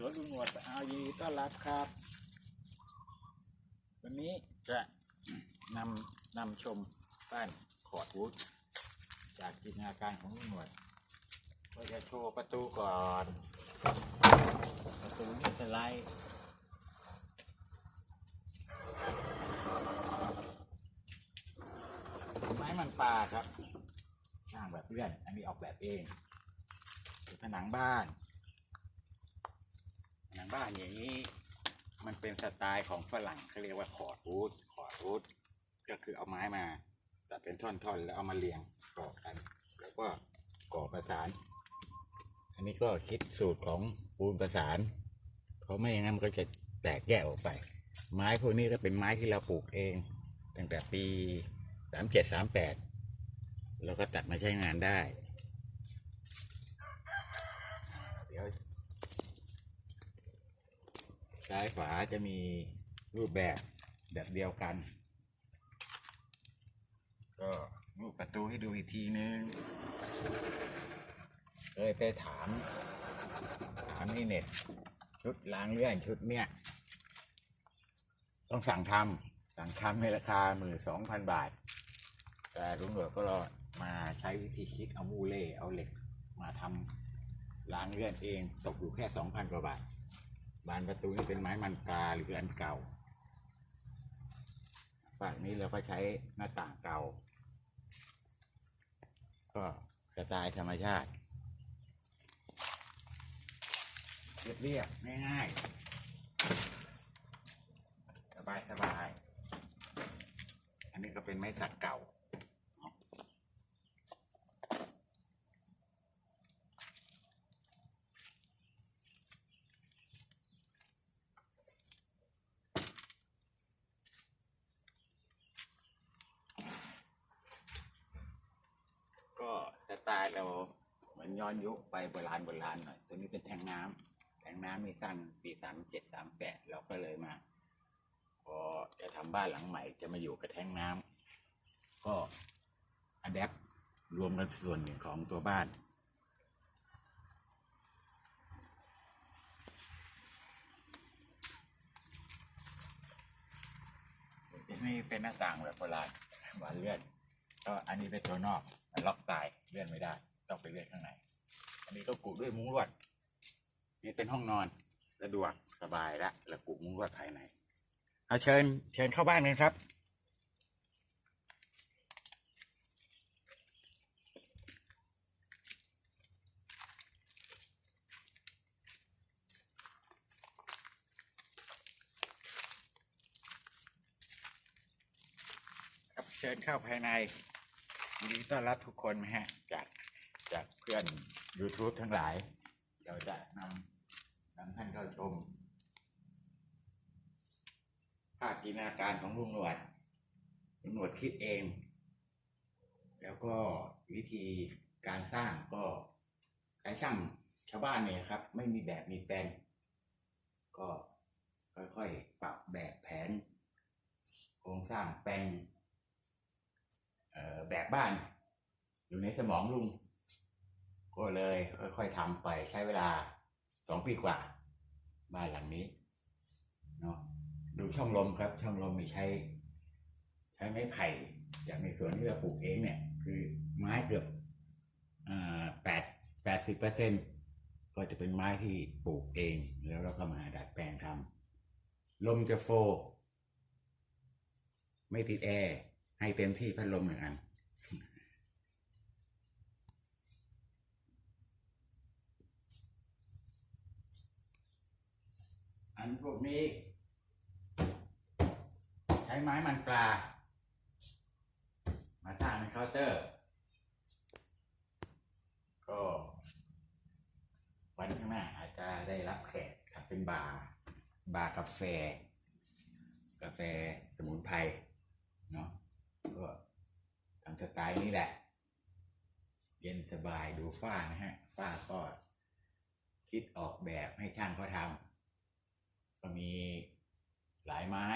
สวนลุงหนวดเอายีต้อนรับครับ วันนี้จะนำนำชมบ้านขอดวูดจากจินตนาการของลุงหนวดก็จะโชว์ประตูก่อน ประตูนี่สไลด์ไม้มันปลาครับ สร้างแบบเลื่อน อันนี้ออกแบบเองผนังบ้าน ผนังบ้านอย่างนี้ มันเป็นสไตล์ของฝรั่งเขาเรียกว่าคอดวูดคอดวูดก็คือเอาไม้มาตัดเป็นท่อนๆแล้วเอามาเรียงก่อกัน แล้วก็ก่อประสาน อันนี้ก็คิดสูตรของปูนประสาน เพราะไม่อย่างนั้นมันก็จะแตกแยกออกไป ไม้พวกนี้ก็เป็นไม้ที่เราปลูกเอง ตั้งแต่ปีสามเจ็ดสามแปดเราก็ตัดมาใช้งานได้ เดี๋ยว ซ้ายขวาจะมีรูปแบบแบบเดียวกัน ก็รูปประตูให้ดูอีกทีนึงเคยไปถาม ถามในเน็ต ชุดล้างเลื่อนชุดเนี้ยต้องสั่งทำสั่งทำในราคาหมื่นสองพันบาท แต่ลุงหนวดก็มาใช้วิธีคิดเอามูเล่เอาเหล็ก มาทำล้างเลื่อนเองตกอยู่แค่สองพันกว่าบาท บานประตูนี่เป็นไม้มันปลาหรืออันเก่าฝั่งนี้เราก็ใช้หน้าต่างเก่า ก็สไตล์ธรรมชาติเรียบๆง่ายๆ สบายๆ อันนี้ก็เป็นไม้สักเก่า เราเหมือนย้อนยุคไปโบราณโบราณหน่อย ตัวนี้เป็นแทงน้ำแทงน้ำมีสร้างปีสามเจ็ดสามแปดเราก็เลยมาพอจะทำบ้านหลังใหม่จะมาอยู่กับแทงน้ำก็อัดแอปรวมกันส่วนหนึ่งของตัวบ้านนี่เป็นหน้าต่างแบบโบราณบานเลื่อนก็อันนี้เป็นตัวนอก มันล็อกตายเลื่อนไม่ได้ ต้องไปเลื่อนข้างในอันนี้ก็กุด้วยมุ้งลวด นี่เป็นห้องนอนสะดวกสบายละแล้วกุมุ้งลวดภายในเอาเชิญ เชิญเข้าบ้านกันครับครับเชิญเข้าภายใน ยินดีต้อนรับทุกคนนะฮะจากจากเพื่อน YouTube ทั้งหลาย เราจะนำนำท่านเข้าชม ภาพจินตนาการของลุงหนวดลุงหนวดคิดเอง แล้วก็วิธีการสร้างก็ใช้ช่างชาวบ้านเนี่ยครับ ไม่มีแบบมีแปลนก็ค่อยๆ ปรับแบบแผน โครงสร้างแปลน แบบบ้าน อยู่ในสมองลุง ก็เลยค่อยๆทำไปใช้เวลาสองปีกว่า บ้านหลังนี้เนาะดูช่องลมครับ ช่องลมมีใช้ ใช้ไม้ไผ่จากในสวนที่เราปลูกเองเนี่ย คือไม้เกือบแปดแปดสิบเปอร์เซ็นก็จะเป็นไม้ที่ปลูกเอง แล้วเราก็มาดัดแปลงทำลมจะโฟ ไม่ติดแอร์ ให้เต็มที่พัดลมหนึ่งอัน อันพวกนี้ ใช้ไม้มันปลา มาสร้างเป็นเคาน์เตอร์ ก็วันข้างหน้าอาจจะได้รับแขกทำเป็นบาร์บาร์กาแฟ กาแฟสมุนไพรเนาะ ก็ทำสไตล์นี้แหละ เย็นสบายดูฝ้านะฮะ ฝ้าก็คิดออกแบบให้ช่างเขาทำก็มีหลายไม้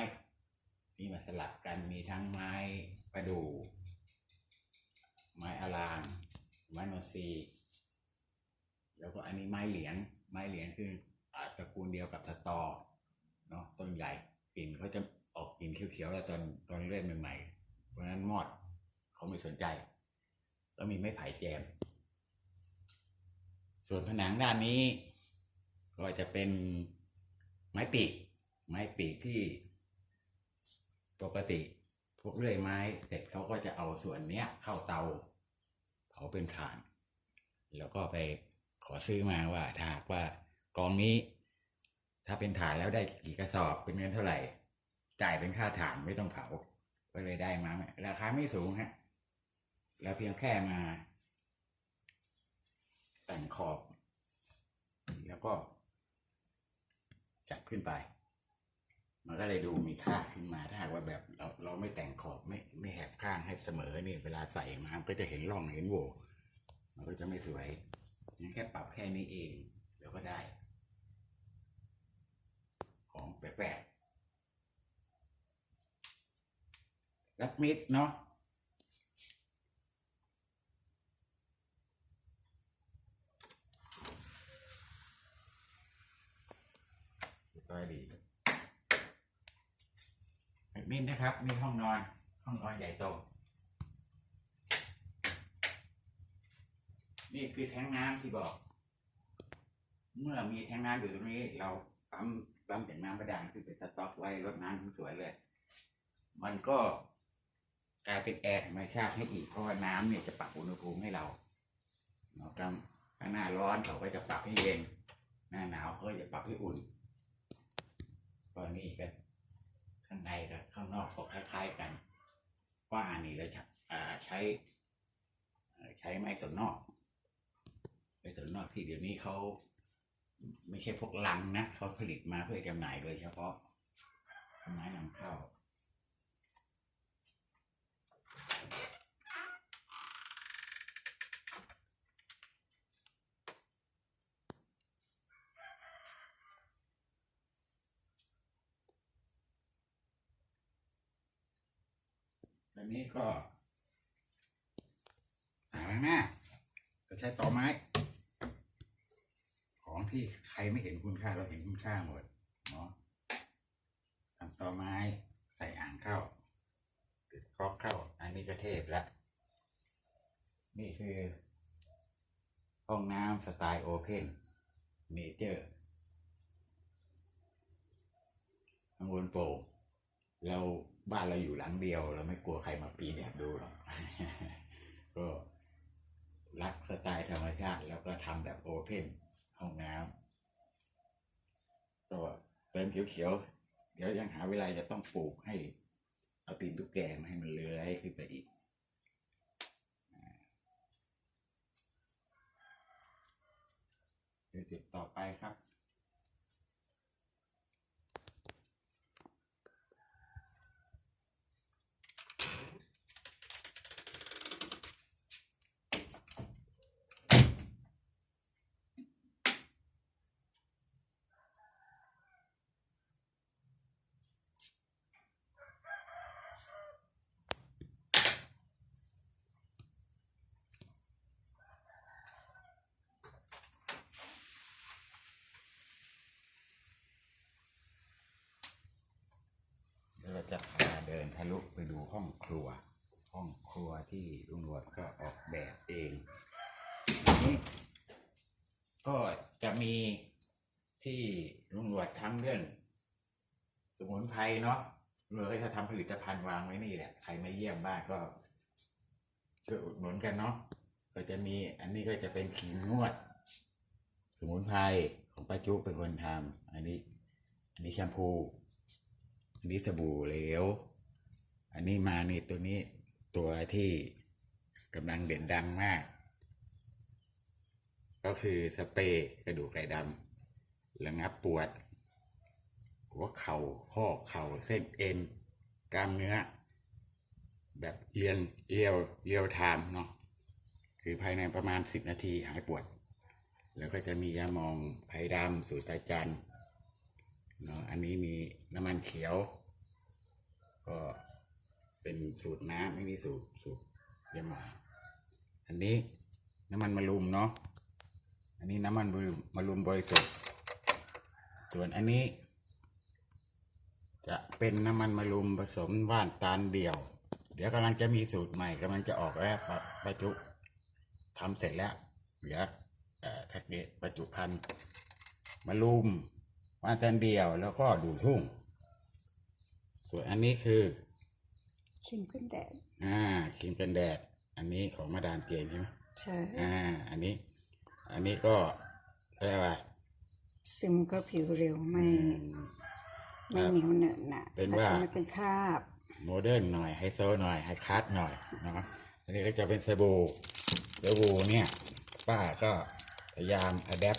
ที่มาสลับกันมีทั้งไม้ประดู่ไม้อลางไม้โนซีแล้วก็อันนี้ไม้เหลียง ไม้เหลียงคืออาตระกูลเดียวกับสตอเนาะต้นใหญ่กลิ่นเขาจะออกกลิ่นเขียวๆแล้วตอนตอนเริ่มใหม่ๆ เพราะนั้นมอดเขาไม่สนใจ แล้วมีไม้ไผ่แจม ส่วนผนังด้านนี้ ก็จะเป็นไม้ปีก ไม้ปีกที่ปกติพวกเลื่อยไม้เสร็จเขาก็จะเอาส่วนเนี้ย เข้าเตาเผาเป็นถ่าน แล้วก็ไปขอซื้อมาว่าถ้าหากว่ากองนี้ ถ้าเป็นถ่านแล้วได้กี่กระสอบเป็นเงินเท่าไหร่ จ่ายเป็นค่าถ่านไม่ต้องเผา ก็เลยได้มาราคาไม่สูงฮะแล้วเพียงแค่มา แต่งขอบ แล้วก็ จับขึ้นไป มันก็เลยดูมีค่าขึ้นมาถ้าหากว่าแบบเราเราไม่แต่งขอบไม่ไม่แหกข้างให้เสมอนี่เวลาใส่มามันก็จะเห็นร่องเห็นโหว่มันก็จะไม่สวยงั้แค่ปรับแค่นี้เอง เดี๋ยวก็ได้ ของแปลกๆ รับมิดเนาะก็ดีแบบนี้นะครับ มีห้องนอน ห้องนอนใหญ่โต นี่คือแทงน้ำที่บอก เมื่อมีแทงน้ำอยู่ตรงนี้ เราปั๊มปั๊มจากน้ำประดานคือเป็นสต็อกไว้รดน้ำสวยเลย มันก็ กลายเป็นแอร์ธรรมชาติให้อีกเพราะว่าน้ำเนี่ยจะปรับอุณหภูมิให้เราเนาะครับถ้าหน้าร้อนเขาก็จะปรับให้เย็น หน้าหนาวเขาก็จะปรับให้อุ่นก็นี่ก็ข้างในกับข้างนอกก็คล้ายๆกันว่านี่เราจะใช้ใช้ไม้สนนอกไม้สนนอกที่เดี๋ยวนี้เขาไม่ใช่พวกลังนะเขาผลิตมาเพื่อจำหน่ายโดยเฉพาะไม้นำเข้า แบบนี้ก็หาหน้าจะใช้ต่อไม้ ของที่ใครไม่เห็นคุณค่าเราเห็นคุณค่าหมดเนาะทำต่อไม้ใส่อ่างเข้าติดก๊อกเข้า อันนี้ก็เทพล้วนี่คือห้องน้ำสไตล์โอเพนเนเจอร์ข้างบนโปร่งเรา บ้านเราอยู่หลังเดียวเราไม่กลัวใครมาปีนแอบดูหรอกก็รักสไตล์ธรรมชาติ แล้วก็ทำแบบโอเพนห้องน้ำก็เติมเขียวๆ เดี๋ยวยังหาเวลาจะต้องปลูกให้ เอาตีนตุ๊กแกมาให้มันเลื้อยขึ้นไปอีกเดี๋ยวจุดต่อไปครับ เดี๋ยวเราจะพาเดิ นทะลุไปดูห้องครัว ห้องครัวที่ลุงหนวดก็ออกแบบเองนี่ก็จะมีที่ลุงหนวดทำเรื่องสมุนไพรเนาะลุงก็จะทำผลิตภัณฑ์วางไว้นี่แหละ ใครมาเยี่ยมบ้านก็ช่วยอุดหนุนกันเนาะก็จะมีอันนี้ก็จะเป็นขิงนวด สมุนไพรของป้าจุเป็นคนทำอันนี้ อันนี้แชมพู อันนี้สบู่เหลว อันนี้มานี่ตัวนี้ตัวที่กำลังเด่นดังมาก ก็คือสเปรย์กระดูกไก่ดำระงับปวด หัวเข่าข้อเข่าเส้นเอ็นกล้ามเนื้อ แบบเรียนเรียวเรียวไทม์เนาะคือภายในประมาณสิบนาทีหายปวด แล้วก็จะมียามองไผ่ดำสูตรตาจันเนาะอันนี้มีน้ำมันเขียว ก็ เป็นสูตรน้ำไม่มีสูตรสูตรเยี่ยมาอันนี้น้ำมันมะรุมเนาะอันนี้น้ำมันมะรุมบริสุทธิ์ส่วนอันนี้ จะเป็นน้ำมันมะรุมผสมว่านตาลเดี่ยว เดี๋ยวกำลังจะมีสูตรใหม่กำลังจะออกแล้วปะประจุทำเสร็จแล้วเหลือเอ่อแพ็กเกจประจุพันธ์มะรุมว่านตาลเดี่ยวแล้วก็ดูทุ่ง ส่วนอันนี้คือ ชิมขึ้นแดด อ่าครีมกันแดด อันนี้ของมาดามเจนใช่ไหมใช่ อ่า อันนี้ อันนี้ก็เรียกว่าซึมก็ผิวเร็วไม่อืมไม่เหนียวเหนอะหนะเป็นว่าไม่เป็นคราบ โมเดิร์นหน่อยไฮโซหน่อยไฮคลาสหน่อยเนาะอันนี้ก็จะเป็นสบู่สบู่เนี่ย ป้าก็พยายามอัดแอป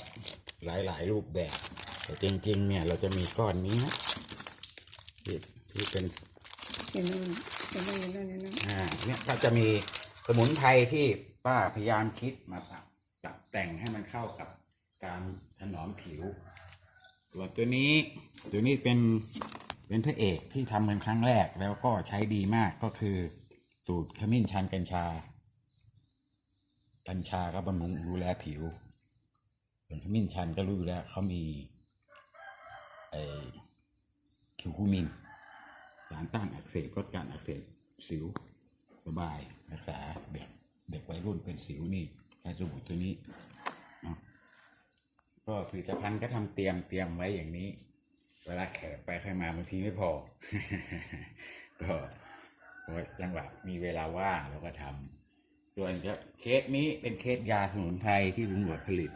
หลาย ๆ รูปแบบ แต่จริง ๆ เนี่ย เราจะมีก้อนนี้นะที่ที่เป็น อยู่นู่นอยู่นู่นอยู่นู่นอยู่นู่นอ่าเนี่ยก็จะมีสมุนไพรที่ป้าพยายามคิดมาปรับปรับแต่งให้มันเข้ากับการถนอมผิวส่วนตัวนี้ตัวนี้เป็นเป็นพระเอกที่ทำเป็นครั้งแรกแล้วก็ใช้ดีมากก็คือ สูตรขมิ้นชันกัญชา กัญชาก็บำรุงดูแลผิว ส่วนขมิ้นชันก็รู้อยู่แล้วเขามีไอคิวคูมิน สารต้านอักเสบลดการอักเสบสิวสบายรักษาเด็กเด็กวัยรุ่นเป็นสิวนี่ใช้สบู่ตัวนี้ก็ผลิตภัณฑ์ก็ทำเตรียมเตรียมไว้อย่างนี้ เวลาแขกไปใครมาบางทีไม่พอ ก็จังหวะมีเวลาว่างเราก็ทำส่วนจะเคสนี้เป็นเคสยาสมุนไพรที่ลุงหนวดผลิต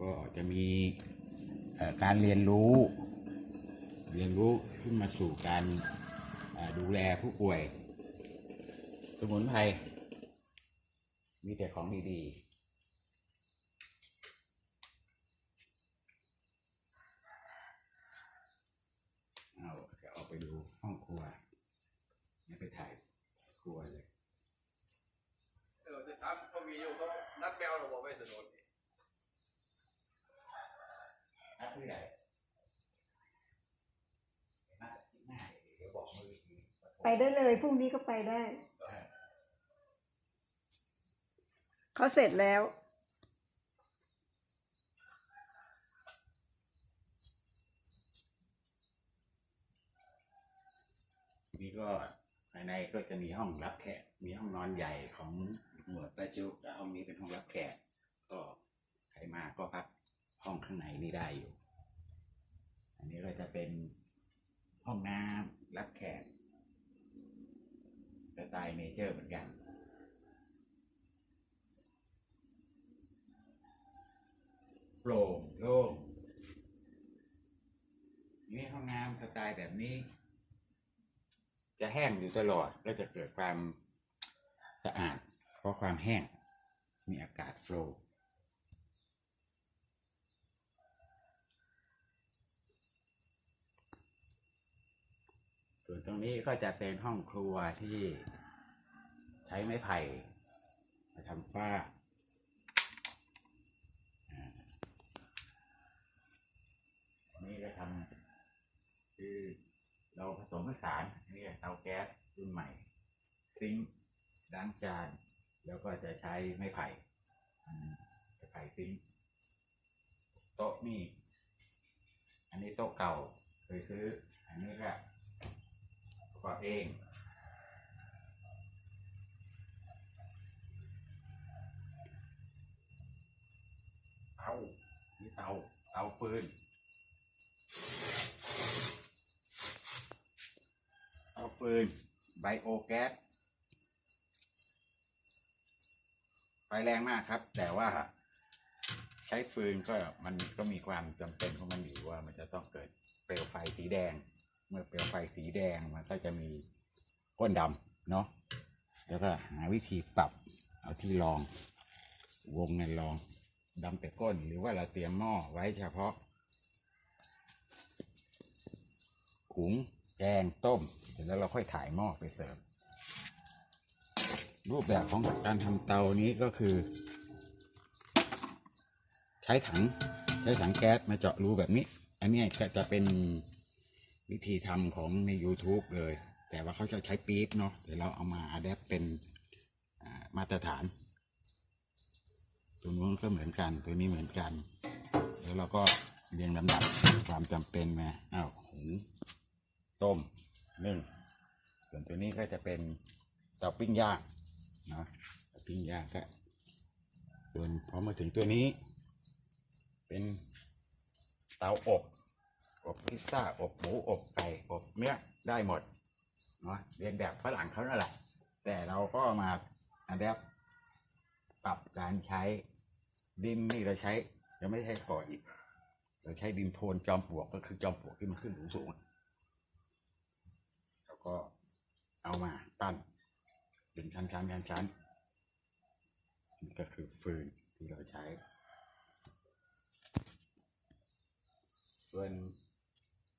ก็จะมีการเรียนรู้ เรียนรู้ขึ้นมาสู่การดูแลผู้ป่วย สมุนไพรมีแต่ของดีๆเอาจะออกไปดูห้องครัวนี่ไปถ่ายครัวเลย เออจะถามเขามีอยู่เขานัดแมวเราบอกไม่สนุนดผู้ใหญ่นัดที่หน้าเดี๋ยวบอกมืออีกที ไปได้เลยพรุ่งนี้ก็ไปได้ เขาเสร็จแล้ว นี่ก็ภายในก็จะมีห้องรับแขก มีห้องนอนใหญ่ของหมวดประจุและห้องนี้เป็นห้องรับแขก ก็ใครมาก็พักห้องข้างในนี่ได้อยู่ อันนี้ก็จะเป็นห้องน้ำรับแขก สไตล์เนเจอร์เหมือนกัน โปร่งโล่งนี่ห้องน้ำสไตล์แบบนี้ จะแห้งอยู่ตลอดแล้วจะเกิดความสะอาดเพราะความแห้งมีอากาศโฟล ตรงนี้ก็จะเป็นห้องครัวที่ใช้ไม้ไผ่มาทำฝ้าอันนี่ก็ทำคือเราผสมผสานนี่เตาแก๊สรุ่นใหม่ซิงล้างจาน แล้วก็จะใช้ไม้ไผ่ไม้ไผ่ซิงค์โต๊ะนี่ อันนี้โต๊ะเก่าเคยซื้อ อันนี้ก็ ประกอบเอง เตานี่เตา เตาฟืนเอาฟืน ไบโอแก๊ส ไฟแรงมากครับ แต่ว่าใช้ฟืนก็มันก็มีความจำเป็นของมันอยู่ว่ามันจะต้องเกิดเปลวไฟสีแดง เมื่อเปลวไฟสีแดงมันก็จะมีก้นดำเนาะแล้วก็หาวิธีปรับเอาที่รอง วงในรองดำแต่ก้นหรือว่าเราเตรียมหม้อไว้เฉพาะขุงแกงต้มเสร็จแล้วเราค่อยถ่ายหม้อไปเสิร์ฟรูปแบบของการทำเตานี้ก็คือ ใช้ถัง ใช้ถังแก๊สมาเจาะรูแบบนี้ อันนี้จะเป็น วิธีทำของใน YouTube เลย แต่ว่าเขาจะใช้ปี๊บเนาะเดี๋ยวเราเอามาอัดแอปเป็นมาตรฐาน ตัวนู้นก็เหมือนกันตัวนี้เหมือนกัน แล้วเราก็เรียงลำดับความจำเป็นมาอ้าวหุงต้มนึ่งส่วนตัวนี้ก็จะเป็นเตาปิ้งย่างเนาะปิ้งย่างก็ส่วนพอมาถึงตัวนี้ เป็นเตาอบ อบพิซซ่าอบหมูอบไก่อบเนื้อได้หมดเนาะเรียนแบบฝรั่งเขานั่นแหละแต่เราก็มาอันแบบปรับการใช้ดินนี่เราใช้จะไม่ใช่ก่ออิฐเราใช้ดินโทนจอมปลวกก็คือจอมปลวกที่มันขึ้นสูงๆอะแล้วก็เอามาตั้นเป็นชั้นๆชั้นชั้นนี่ก็คือฟืนที่เราใช้ส่วน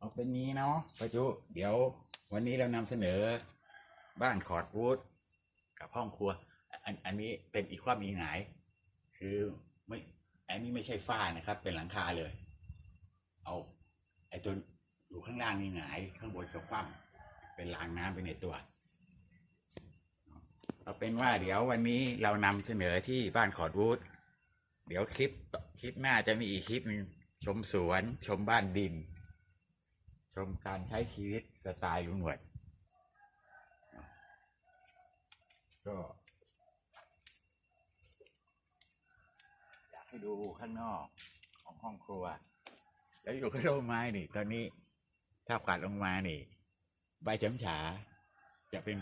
เอาเป็นนี้เนาะประจุ เดี๋ยว วันนี้เรานำเสนอ บ้านคอร์ดวูดกับห้องครัว อันอันนี้เป็นอีกความมีหงาย คือไม่ อันนี้ไม่ใช่ฝ้านะครับ เป็นหลังคาเลย เอาไอ้ตัวอยู่ข้างล่างนี่หงาย ข้างบนก็คว่ำเป็นรางน้ำเป็นในตัวเอาเป็นว่าเดี๋ยววันนี้เรานำเสนอที่บ้านคอร์ดวูดเดี๋ยวคลิปคลิปหน้าจะมีอีกคลิปนึงชมสวนชมบ้านดิน ชมการใช้ชีวิตสไตล์ลุงหนวด ก็ อยากให้ดูข้างนอกของห้องครัว แล้วอยู่กับต้นไม้นี่ ตอนนี้ถ้ากัดลงมานี่ ใบเฉมฉา จะเป็น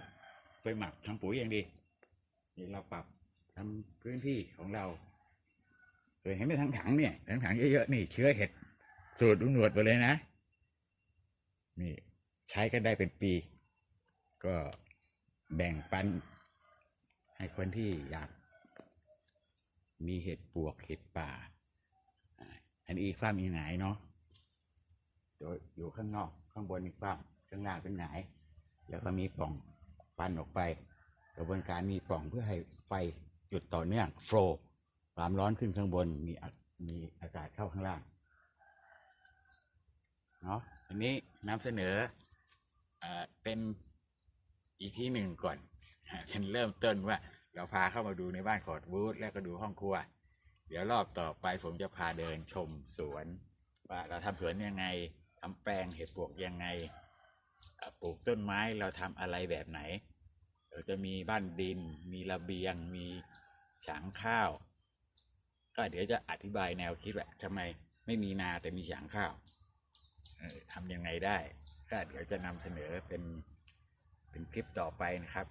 ไปหมักทำปุ๋ยอย่างดีนี่เราปรับทำพื้นที่ของเราเห็นในทั้งถังเนี่ยทั้งถังเยอะๆนี่เชื้อเห็ดสูตรลุงหนวดไปเลยนะ นี่ใช้กันได้เป็นปี ก็แบ่งปัน ให้คนที่อยาก มีเห็ดปวกเห็ดป่า อันนี้อีกความมีหงายเนาะโดยอยู่ข้างนอก ข้างบนอีกความข้างล่างเป็นหงายแล้วก็มีปล่องปันออกไป กระบวนการมีปล่องเพื่อให้ไฟจุดต่อเนื่องโฟลความร้อนขึ้นข้างบนมีมีอากาศเข้าข้างล่าง เนาะอันนี้นำเสนออ่าเป็นอีกที่หนึ่งก่อนเป็นเริ่มต้นว่า เราพาเข้ามาดูในบ้านขอดบูธแล้วก็ดูห้องครัว เดี๋ยวรอบต่อไปผมจะพาเดินชมสวน ว่าเราทำสวนยังไงทำแปลงเห็ดปวกยังไงปลูกต้นไม้เราทำอะไรแบบไหน เราจะมีบ้านดิน มีระเบียง มีฉางข้าว ก็เดี๋ยวจะอธิบายแนวคิดว่าทำไมไม่มีนาแต่มีฉางข้าว ทำยังไงได้ ก็เดี๋ยวจะนำเสนอเป็นเป็นคลิปต่อไปนะครับ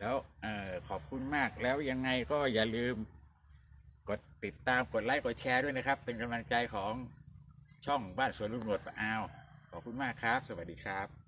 แล้วออขอบคุณมากแล้วยังไงก็อย่าลืมกดติดตามกดไลค์กดแชร์ด้วยนะครับ เป็นกำลังใจของช่องบ้านสวนลุงหนวดปะอาว ขอบคุณมากครับ สวัสดีครับ